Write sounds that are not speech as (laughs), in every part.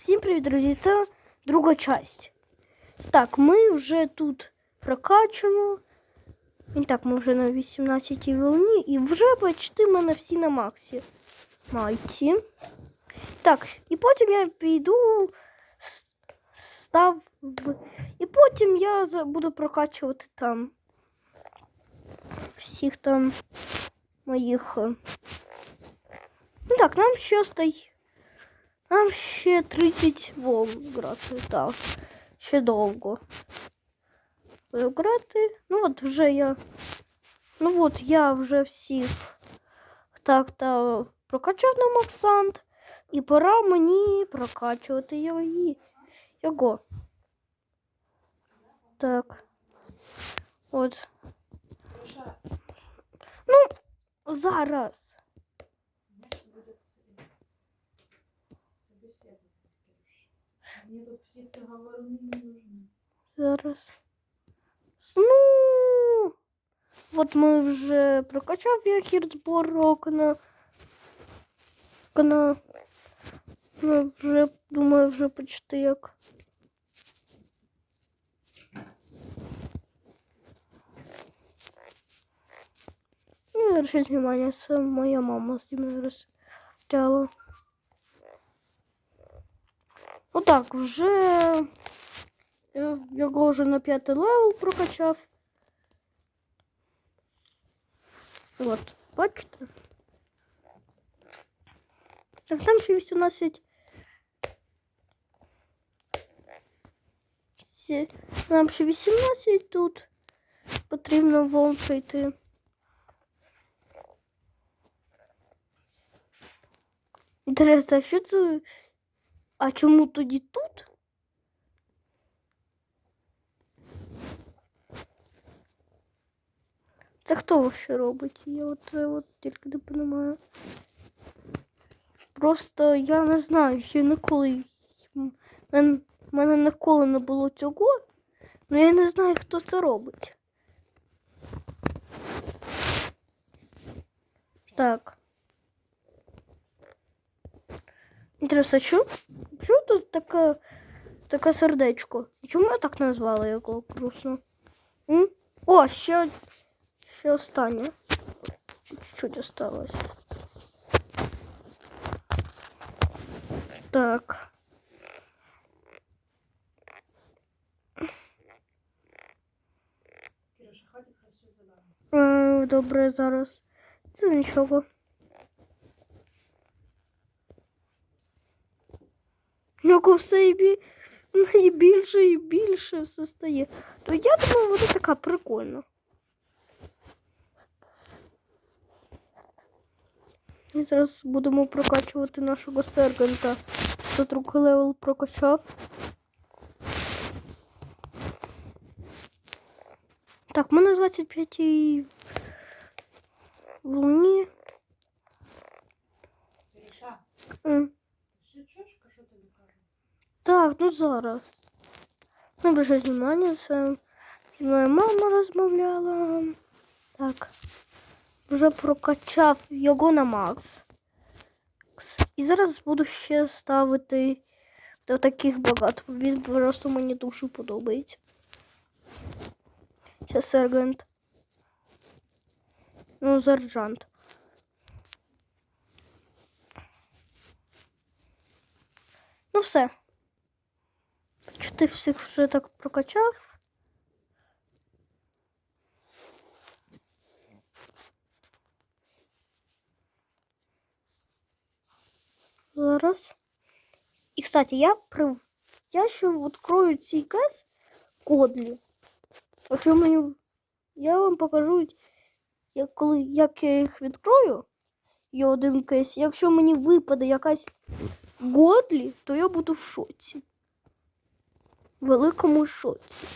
Всім привіт, друзі! Це друга часть. Так, ми вже тут прокачуємо. І так, ми вже на 18-й волні і вже почти в мене всі на максі. Майці. Так, і потім я піду с- став. в- І потім я за- буду прокачувати там всіх там моїх. е, Ну так, нам ще стає. Нам ще 30 волн грати, так. Ще довго. Буду грати. Ну от вже я. Ну от я вже всіх так та прокачав на Максант. І пора мені прокачувати його. його. Так. От. Ну, зараз. Мне тут птицы говоруны не нужны. Зараз. С- Ну. От ми вже прокачав я хірдбор окна. Окна. Ну, вже, думаю, вже почти як. Не обращайте внимание, це моя мама з ними розстріляла. Отак, вже я його вже на п'ятий левел прокачав. От, бачите? Так, там ще 18. Сі- Нам ще 18 тут. Потрібно волн пройти. Інтересно, а що це? А чому тоді тут? Це хто ще робить? Я от, це от тільки не розумію. Просто я не знаю, я ніколи. У мене, мене ніколи не було цього, але я не знаю, хто це робить. Так. Інтересно, що? Чому тут таке, таке сердечко? І Чому я так назвала його грустно? М? О, ще Ще останнє. Чуть-чуть осталось. Так. Е, добре, зараз. Це нічого. Його все і, бі... (laughs) і більше і більше все стає. То я думаю, вона така прикольна. І зараз будемо прокачувати нашого сергента. Що другий левел прокачав. Так, ми на 25 волні. Кирюша, М, ты все чушка, что тебе кажу? Так, ну зараз. Не обращайте внимання, це зі мною мама розмовляла. Так. Вже прокачав його на Макс. І зараз буду ще ставити до таких багато. Він просто мені дуже подобається. Це сержант. Ну, сержант. Ну все. Чи ти всіх вже так прокачав? Зараз. І, кстати, я при... я ще відкрою цей кес кодлі. Якщо мені... Я вам покажу, як, коли, як я їх відкрою. І один кейс. Якщо мені випаде якась Годлі, то я буду в шоці. Великому шоці.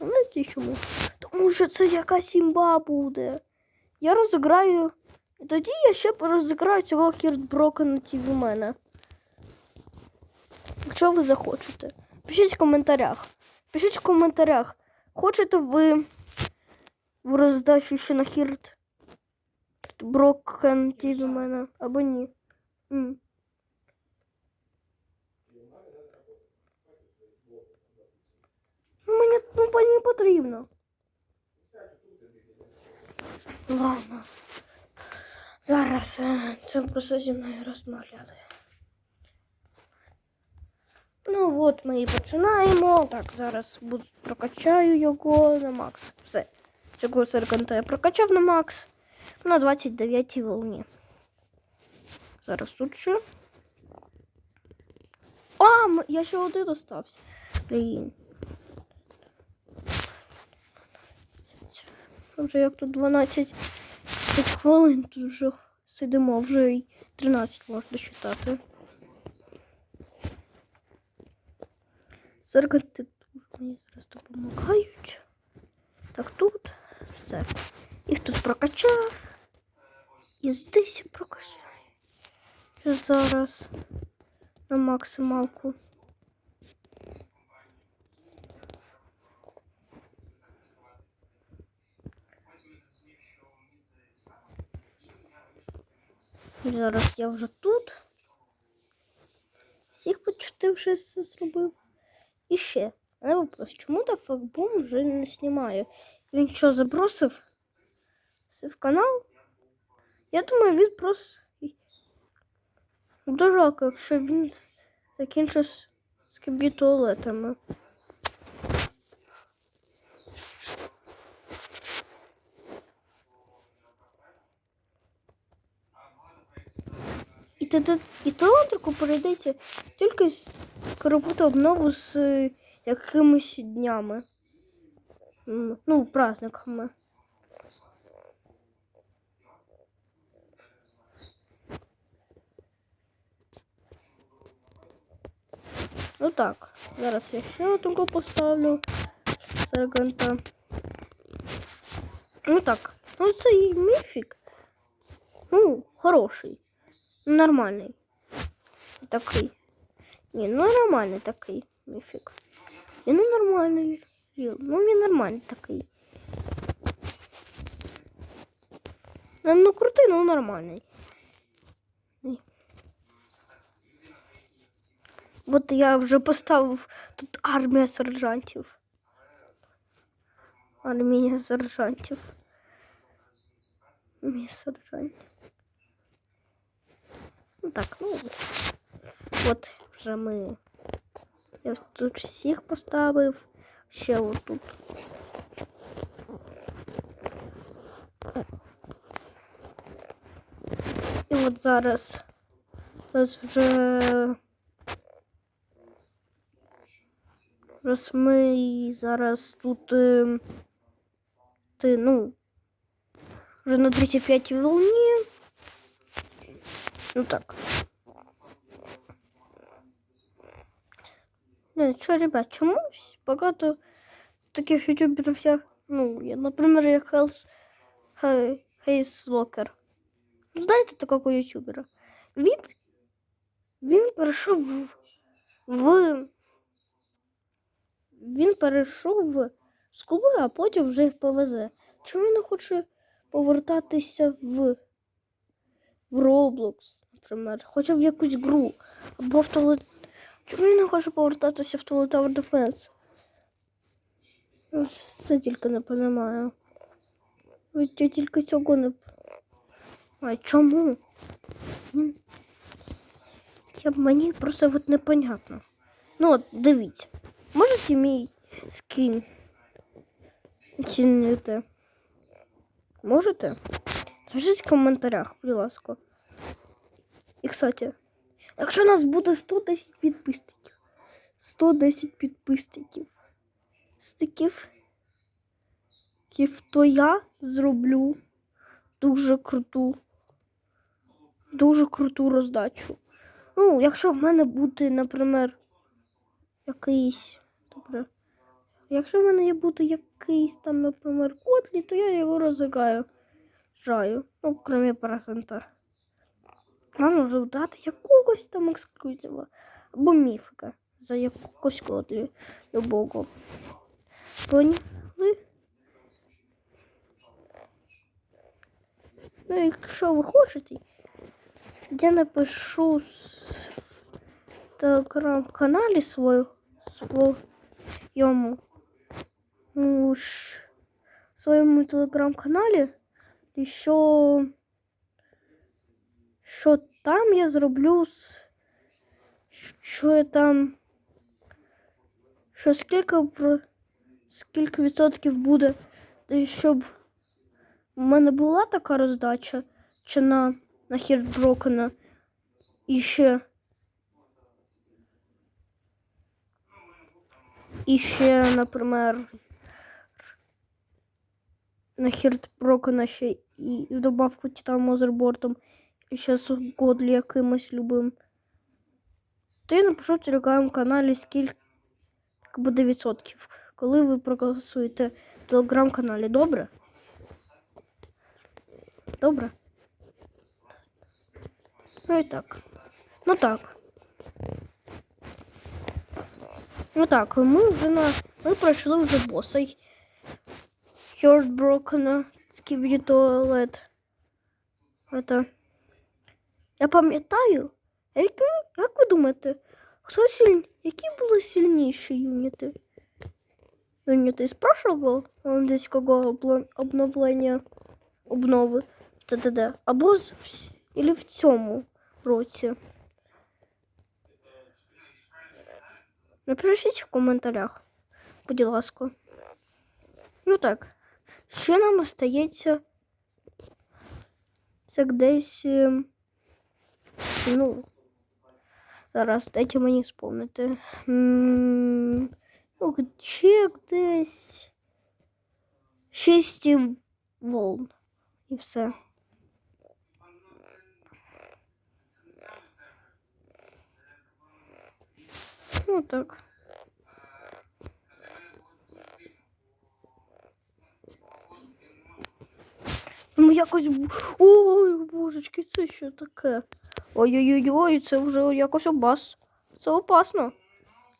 Знаєте чому? Тому що це якась імба буде. Я розіграю. І тоді я ще розіграю цього кіртброка на ті в мене. Якщо ви захочете. Пишіть в коментарях. Пишіть в коментарях. Хочете ви в роздачу ще на хірт Брокен ті в мене або ні. М. Мені ну, мені потрібно. Ладно. Зараз е, це просто зі мною розмовляти. Ну от ми і починаємо. Так, зараз буду, прокачаю його на макс. Все. Цього серканта я прокачав на макс на 29 волні. Зараз тут що? А, я ще один остався. Блін. Вже як тут 12 хвилин, тут вже сидимо, вже й 13 можна читати. Серканти дуже мені зараз допомагають. Так, тут все. Їх тут прокачав. І здесь прокачаю. Зараз на максималку. Зараз я вже тут. Всіх почти вже все зробив. І ще. Але вопрос, чому та факбум вже не знімає? Він що, забросив? Все в канал? Я думаю, він просто. Дуже жалко, якщо він закінчив з- з кібітуалетами. І тоді і талантрику перейдеться тільки робити обнову з е, якимись днями. Ну, праздниками. Ну так, зараз я ще одного поставлю. Сарганта. Ну так, ну цей міфік. Ну, хороший. Ну, Нормальний. Такий. Ні, ну нормальний такий міфік. Він ну, нормальний. Ну він нормальний такий. Ну, ну крутий, ну нормальний. Ні. От я вже поставив тут армія сержантів. Армія сержантів. Армія сержантів. Ну так, ну. От вже ми. Я ось тут всіх поставив. Ще отут. І от зараз. Раз вже. Раз ми і зараз тут. е, Ти, ну. Вже на 35 волні. Ну так. Не, що, ребят, чомусь багато таких ютуберів, як, ну, я, наприклад, як Хелс Хейс Локер. Ну, знаєте такого ютубера? Він, він перейшов в, він перейшов в з клубу, а потім вже в ПВЗ. Чому він не хоче повертатися в, в Roblox, наприклад, хоча в якусь гру, або в туалет. Чому він не хоче повертатися в Tower Tower Defense? Ну, Це тільки не розумію. Я тільки цього не. А чому? Я мені просто от непонятно. Ну от дивіться. Можете мій скін оцінити? Можете? Напишіть в коментарях, будь ласка. І, кстати, якщо у нас буде 110 підписників, 110 підписників, стиків, то я зроблю дуже круту, дуже круту роздачу. Ну, якщо в мене буде, наприклад, якийсь, добре, якщо в мене буде якийсь там, наприклад, котлі, то я його розіграю. Ну, крім процента. Нам можу дати якогось там ексклюзива або міфика за якогось кодлі любого. Поняли? Ну, якщо ви хочете, я напишу с- телеграм-каналі свою, своєму, ну, ш- своєму телеграм-каналі, і що, що там я зроблю, що я там, що скільки, про, скільки відсотків буде, щоб у мене була така роздача, чи на, на Хіртброкена, і ще І ще, наприклад, на Хіртброкена ще і добавку Титан Мозербортом, і ще з Годлі якимось любим. То я напишу в телеграм-каналі, скільки буде відсотків, коли ви проголосуєте в телеграм-каналі. Добре? Добре? Ну і так. Ну так. Ну так, ми вже на. Ми пройшли вже боса. Хьордброкена, Скібіді Туалет. Это. Я пам'ятаю. а Які, як ви думаєте, хто сильні? Які були сильніші юніти? Юніти з прошлого обла- обновлення обнови ТТД? Або з Ілі в цьому році? Напишіть в коментарях, будь ласка. Ну так, ще нам остається це десь. ем, Ну, зараз дайте мені спомнити. М, Ну, чек десь. Шість волн. І все. Ну так. Ну якось. б- Ой, божечки, це що таке? Ой-ой-ой, це вже якось обас. Це опасно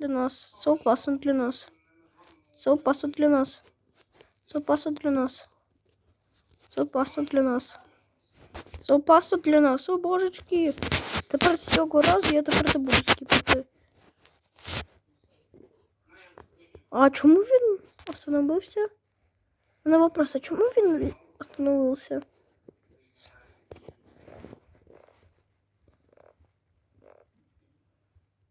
для нас. Це опасно для нас. Це опасно для нас. Це опасно для нас. Це опасно для нас. Це опасно для нас. О, божечки. Тепер з цього разу я тепер не буду скіпати. А чому він остановився? У вопрос, а чому він остановився?